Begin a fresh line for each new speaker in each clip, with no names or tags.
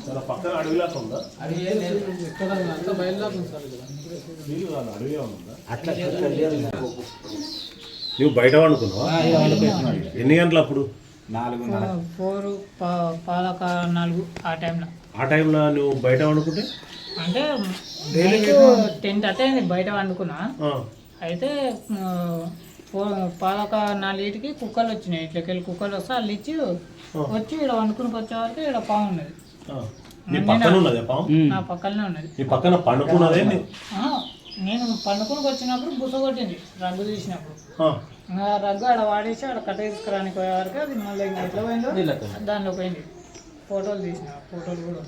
చాలా పక్కన అడవిలాగా ఉందా? ఉందా నువ్వు బయట వండుకున్నావా ఎన్ని గంటలు అప్పుడు
ఫోర్ పాలక నాలుగు ఆ టైంలో
ఆ టైంలో నువ్వు బయట వండుకుంటే
అంటే టెన్ థర్టీ అయింది బయట వండుకున్నా అయితే పాలక నాలుగింటికి కుక్కలు వచ్చినాయి. ఇట్లకి వెళ్ళి కుక్కలు వస్తే వాళ్ళు ఇచ్చి వచ్చి ఇక్కడ వండుకునికి వచ్చే వరకు ఇక్కడ పాము ఉన్నది.
ఆ. నీ పక్కన ఉన్నదే పాము
నా పక్కనే ఉన్నది.
నీ పక్కన పండుకున్నదే నీ-
ఆ, నేను పండుకునికి వచ్చినప్పుడు బుస కొట్టింది రగ్గు తీసినప్పుడు. రగ్గు ఆడ వాడేసి ఆడ కట్ట తీసుకురానికి పోయే వరకు అది మళ్ళీ ఎట్లా పోయిందో దానిలో పోయింది. ఫోటోలు తీసిన ఫోటోలు కూడా.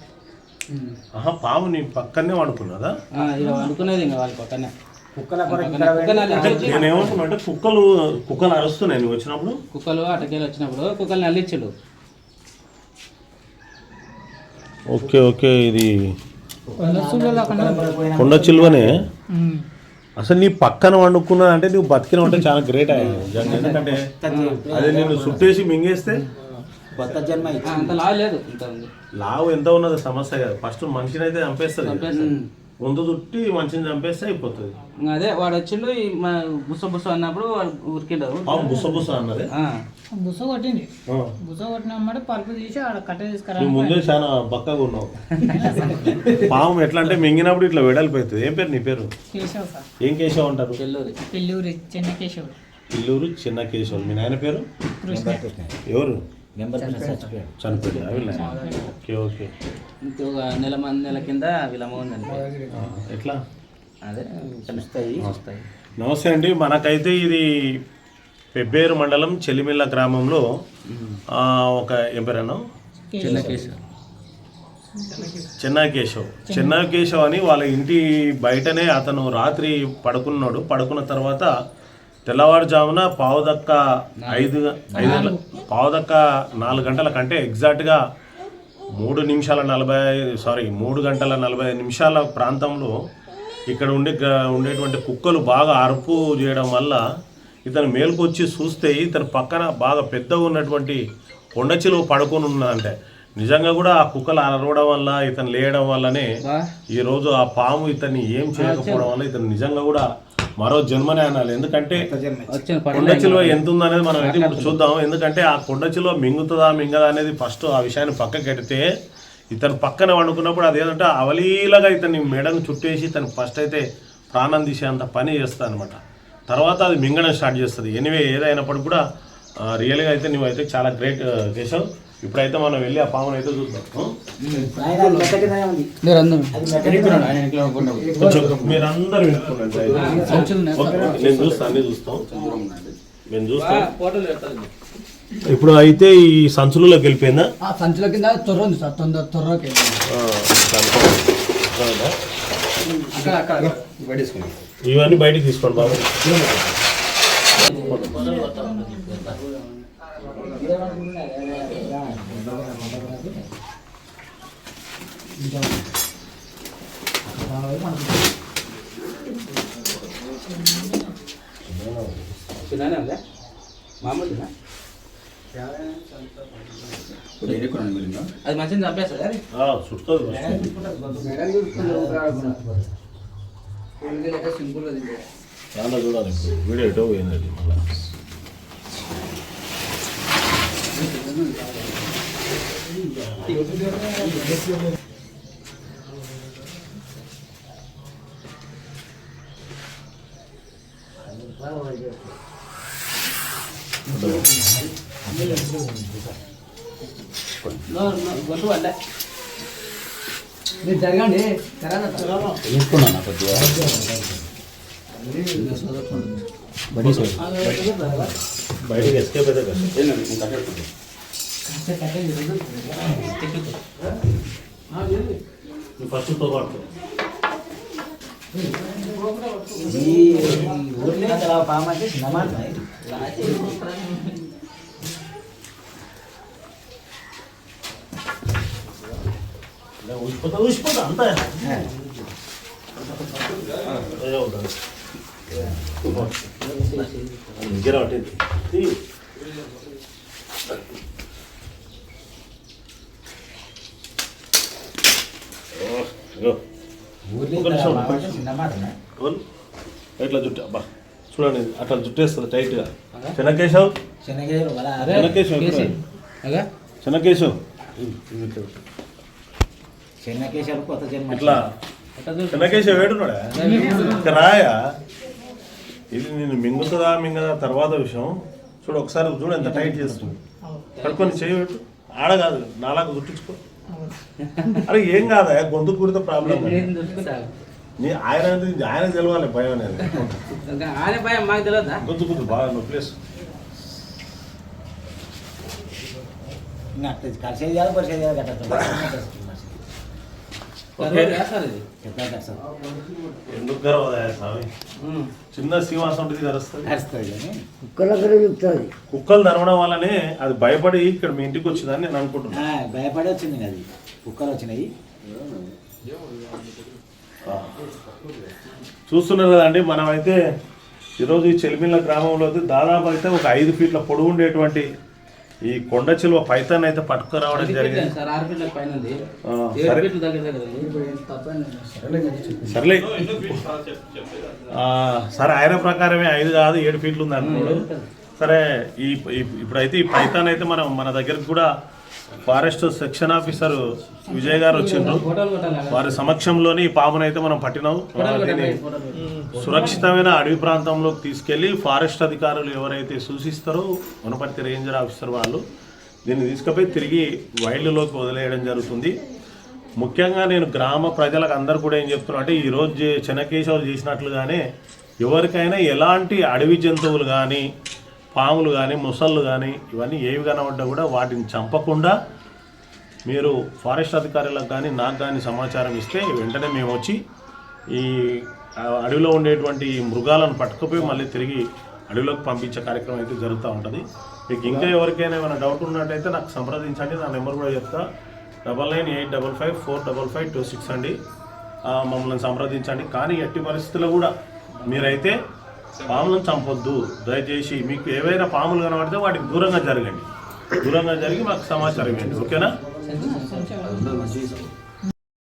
ఉన్నాయి.
పాము నీ పక్కనే వండుకున్నదా?
ఇలా అనుకునేది ఇంకా వాళ్ళ పక్కనే.
అంటే నేనేమంటున్నా అంటే కుక్కలు కుక్కలు అరుస్తున్నాయి నువ్వు వచ్చినప్పుడు.
కుక్కలు అటకేలు వచ్చినప్పుడు కుక్కల్ని అల్లించుడు
ఓకే ఓకే ఇది
కొండ
చిలువనే. అసలు నీ పక్కన వండుకున్నా అంటే నువ్వు బతికిన అంటే చాలా గ్రేట్ అయ్యింది ఎందుకంటే అదే నేను సుట్టేసి మింగేస్తే?
కొత్త జన్మ
ఆ,
ఇచ్చి
అంత లావు లేదు
లావు ఎంత ఉన్నది సమస్య కాదు. ఫస్ట్ మనిషిని అయితే చంపేస్తుంది. ముందు చుట్టి మనిషిని చంపేస్తే అయిపోతుంది.
అదే వాడు వచ్చిండు ఈ మా బుస బుస అన్నప్పుడు వాడు ఉరికిండు
బుస బుస అన్నది.
బుస కొట్టింది. బుస కొట్టినమ్మడి పరుపు తీసి ఆడ కట్ట
నువ్వు
తీసుకురానికి
ముందే చాలా బక్కగా ఉన్నావు. పాము ఎట్లా అంటే మింగినప్పుడు ఇట్లా వెడల్పోతుంది ఏం పేరు నీ పేరు?
కేశవ్ సార్.
ఏం కేశవ్ అంటారు?
చెల్లూరి
పిల్లూరి చిన్న కేశవుడు.
ఇల్లూరు చిన్న కేశవ్ మీ నాయన పేరు? ఎవరు?
చచ్చిపోయాడు
అవి ఓకే ఓకే.
ఇంకొక నెల మంది నెల కింద
ఎట్లా?
అదే కలుస్తాయి వస్తాయి.
నమస్తే అండి. మనకైతే ఇది పెబ్బేరు మండలం చెలిమిల్ల గ్రామంలో ఆ, ఒక ఏం పేరన్నా?
చెన్నా
కేశవ్. చెన్నా కేశవ్ అని వాళ్ళ ఇంటి బయటనే అతను రాత్రి పడుకున్నాడు. పడుకున్న తర్వాత తెల్లవారుజామున పావుదక్క ఐదు ఐదు గంటల- పావుదక్క నాలుగు గంటల కంటే ఎగ్జాక్ట్గా మూడు నిమిషాల నలభై సారీ మూడు గంటల నలభై నిమిషాల ప్రాంతంలో ఇక్కడ ఉండే ఉండేటువంటి కుక్కలు బాగా అరుపు చేయడం వల్ల ఇతను మేలుకొచ్చి చూస్తే ఇతను పక్కన బాగా పెద్దగా ఉన్నటువంటి కొండ చిలువ పడుకొని ఉన్నదంటే. నిజంగా కూడా ఆ కుక్కలు అరవడం వల్ల ఇతను లేయడం వల్లనే
బా.
ఈ రోజు ఆ పాము ఇతన్ని ఏం చేయకపోవడం వల్ల ఇతను నిజంగా కూడా మరో జన్మనే అనాలి. ఎందుకంటే కొండ చిలువ ఎంత ఉందనేది మనం అయితే ఇప్పుడు చూద్దాం. ఎందుకంటే ఆ కొండ చిలువ మింగుతుందా మింగదా అనేది ఫస్ట్ ఆ విషయాన్ని పక్కకి పెడితే ఇతను పక్కన వండుకున్నప్పుడు అది ఏంటంటే అవలీలగా ఇతని మెడను చుట్టేసి ఇతను ఫస్ట్ అయితే ప్రాణం తీసేంత పని చేస్తుంది అనమాట తర్వాత అది మింగడం స్టార్ట్ చేస్తుంది. ఎనివే ఏదైనప్పటికి కూడా రియల్గా అయితే నువ్వు అయితే చాలా గ్రేట్ చేసావు ఇప్పుడైతే మనం వెళ్ళి ఆ పామును అయితే చూద్దాం. మీరందరూ నేను చూస్తాను అన్ని చూస్తాం. మేము చూస్తాం. ఇప్పుడు అయితే ఈ సంచులలోకి వెళ్ళిపోయిందా?
ఆ సంచుల కింద తొర్ర ఉంది సార్ తొందర తొర్రకి
ఇవన్నీ బయటికి తీసుకోండి బాబు.
చిన్ననే ఉందా మామూలుగా అది మంచిగా చంపేస్తుంది అది
ఆ, చుట్టుతుంది
సింపుల్
చాలా చూడాలి ఇప్పుడు వీడియో ఎటో పోయింది అది మళ్ళా
నో- నో- గొంతు వల్లే
మీరు జరగండి జరగండి
కొద్దిగా
బయటికి ఎస్కేప్ అయితే ఫస్ట్తో పాటు
ఈ ఊర్లో అసలు ఆ పాము అంటే చిన్న మాట
ఇలా ఊసిపోతా ఊసిపోతా అంతా దగ్గర పట్టింది తీ. ఓ, ఇగో.
ఊర్లో
ఒక నిమిషం.
పాము అంటే చిన్న మాట
కోల్. ఇట్లా జుట్టు అబ్బా చూడండి అట్లా జుట్టేస్తుంది టైట్గా చెనకేశవ్ చెనకేశవ్ చెనకేశవ్
శనగకేశాలు కొత్త జన్మ
ఇట్లా. చెనకేశవ్ వేడున్నాడా ఇంకా రాయా? ఇది నేను మింగుతుందా మింగదా తర్వాత విషయం. చూడు ఒకసారి చూడు ఎంత టైట్ చేస్తుంది. పడుకొని చేయి ఆడ కాదు నాలాగా చుట్టించుకో. అరే ఏం కాదా గొంతు కూడితే ప్రాబ్లం నీ ఆయన ఆయన తెలవాలి భయం అనేది.
ఆయన భయం మాకు తెలియదా
గొంతు కూతురు బాగా నొప్పిలేసు
కలిసేది కాదు పరిసేది కాదు కట్టచ్చు
ఓకే
వేస్తారు ఇది
ఎట్లా కట్టాలి
ఎందుకు స్వామి. చిన్న శ్రీవాసం ఉంటుంది కరుస్తుంది
కరుస్తుంది కానీ
కుక్కలు తరవడం వల్లనే అది భయపడి ఇక్కడ మీ ఇంటికి వచ్చిందని నేను అనుకుంటున్నాను
ఆ, భయపడి వచ్చింది కదా అది. కుక్కలు వచ్చినాయి.
చూస్తున్నారు కదండి మనం అయితే ఈరోజు ఈ చెలిమిల్ల గ్రామంలో అయితే దాదాపు అయితే ఒక ఐదు ఫీట్ల పొడవు ఉండేటువంటి ఈ కొండ చిలువ పైతాన్ని అయితే పట్టుకురావడం జరిగింది. సర్లే. సరే ఆయన ప్రకారమే ఐదు కాదు ఏడు ఫీట్లు ఉంది అంటున్నాడు. సరే ఈ ఈ- ఇప్పుడైతే ఈ పైతాన్ అయితే మనం మన దగ్గరకు కూడా ఫారెస్ట్ సెక్షన్ ఆఫీసర్ విజయ్ గారు వచ్చిండ్రు. వారి సమక్షంలోని ఈ పామును అయితే మనం పట్టినాం. సురక్షితమైన అడవి ప్రాంతంలోకి తీసుకెళ్ళి ఫారెస్ట్ అధికారులు ఎవరైతే సూచిస్తారో వనపర్తి రేంజర్ ఆఫీసర్ వాళ్ళు దీన్ని తీసుకుపోయి తిరిగి వైల్డ్లోకి వదిలేయడం జరుగుతుంది. ముఖ్యంగా నేను గ్రామ ప్రజలకు అందరు కూడా ఏం చెప్తున్నా అంటే ఈరోజు చే- చెనకేశవులు చేసినట్లుగానే ఎవరికైనా ఎలాంటి అడవి జంతువులు కానీ పాములు కానీ ముసళ్ళు కానీ ఇవన్నీ ఏవి కనబడ్డా కూడా వాటిని చంపకుండా మీరు ఫారెస్ట్ అధికారులకు కానీ నాకు కానీ సమాచారం ఇస్తే వెంటనే మేము వచ్చి ఈ అడవిలో ఉండేటువంటి మృగాలను పట్టుకుపోయి మళ్ళీ తిరిగి అడవిలోకి పంపించే కార్యక్రమం అయితే జరుగుతూ ఉంటుంది. మీకు ఇంకా ఎవరికైనా ఏమైనా డౌట్ ఉన్నట్టయితే నాకు సంప్రదించండి నా నెంబర్ కూడా చెప్తా. Double nine eight double five four double five two six అండి. మమ్మల్ని సంప్రదించండి. కానీ ఎట్టి పరిస్థితుల్లో కూడా మీరైతే పాములను చంపొద్దు. దయచేసి మీకు ఏవైనా పాములు కనబడితే వాటికి దూరంగా జరగండి. దూరంగా జరిగి మాకు సమాచారం ఇవ్వండి. ఓకేనా?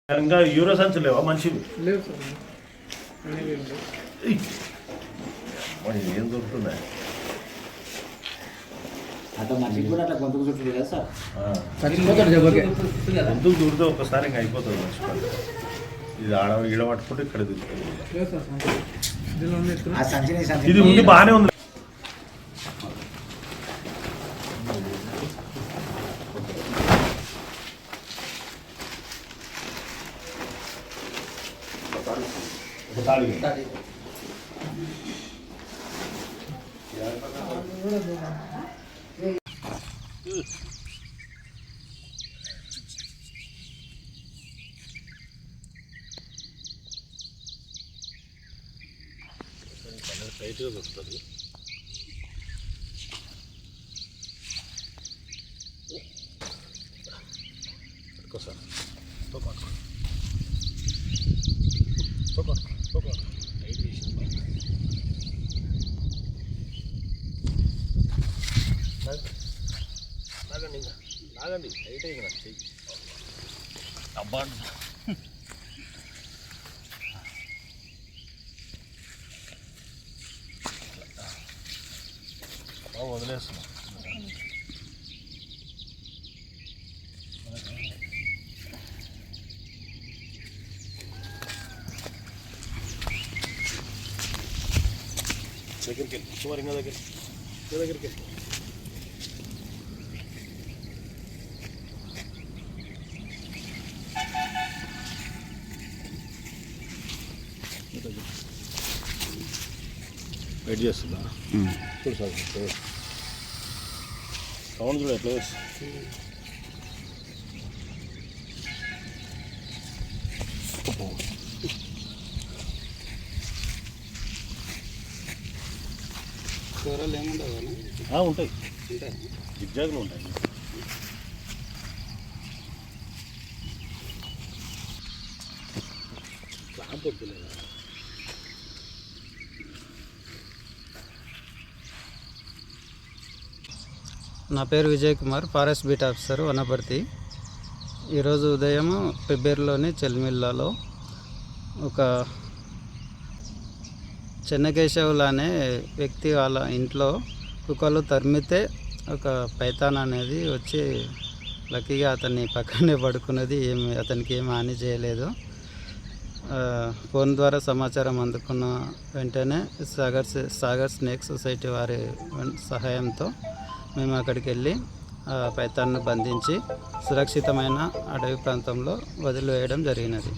ఇంకా యూరో సంచులు లేవా? మంచివి.
లేవు సార్. అనేవి ఏం
జబ్బకే
ఎందుకు దూరితే ఒక్కసారి ఇంకా అయిపోతుంది మర్చిపోయి ఇది ఆడ ఈడ పట్టుకుంటే ఇక్కడ దిగుతుంది
లేవు సార్ సంచి. ఇందులో ఉన్న ఎత్తున
ఆ సంచిని సంచి
ఇది ఉండి బాగానే ఉంది ఒక నీట్గా దొరుకుతుంది పట్టుకో. సార్ పట్టుకో, పట్టుకో. టైట్ చేసింది లాగండి. ఇంకా. లాగండి. టైట్ అయింది నాకు చెయ్యి. అబ్బా బాగా వదిలేస్తున్నాం. దగ్గరికి వెళ్ళి. సుమారు దగ్గర దగ్గరికి వెళ్ళి. వెయిట్ చేస్తుందా చూడు సార్ సౌండ్ చూడు ఎట్లా చేస్తుంది. ఆ, ఉంటాయి. జిగ్జాగ్లు ఉంటాయి.
నా పేరు Vijay Kumar forest beat officer Wanaparthy. ఈరోజు ఉదయం పెబ్బేరులోని చెల్మిల్లాలో ఒక చెన్నకేశవులు అనే వ్యక్తి వాళ్ళ ఇంట్లో కుక్కలు తరిమితే ఒక పైతాన్ అనేది వచ్చి లక్కీగా అతన్ని పక్కనే పడుకున్నది ఏమి అతనికి ఏమి హాని చేయలేదు. ఫోన్ ద్వారా సమాచారం అందుకున్న వెంటనే సాగర్ సాగర్ స్నేక్ సొసైటీ వారి సహాయంతో మేము అక్కడికి వెళ్ళి ఆ పైతాన్ని బంధించి సురక్షితమైన అడవి ప్రాంతంలో వదిలివేయడం జరిగినది.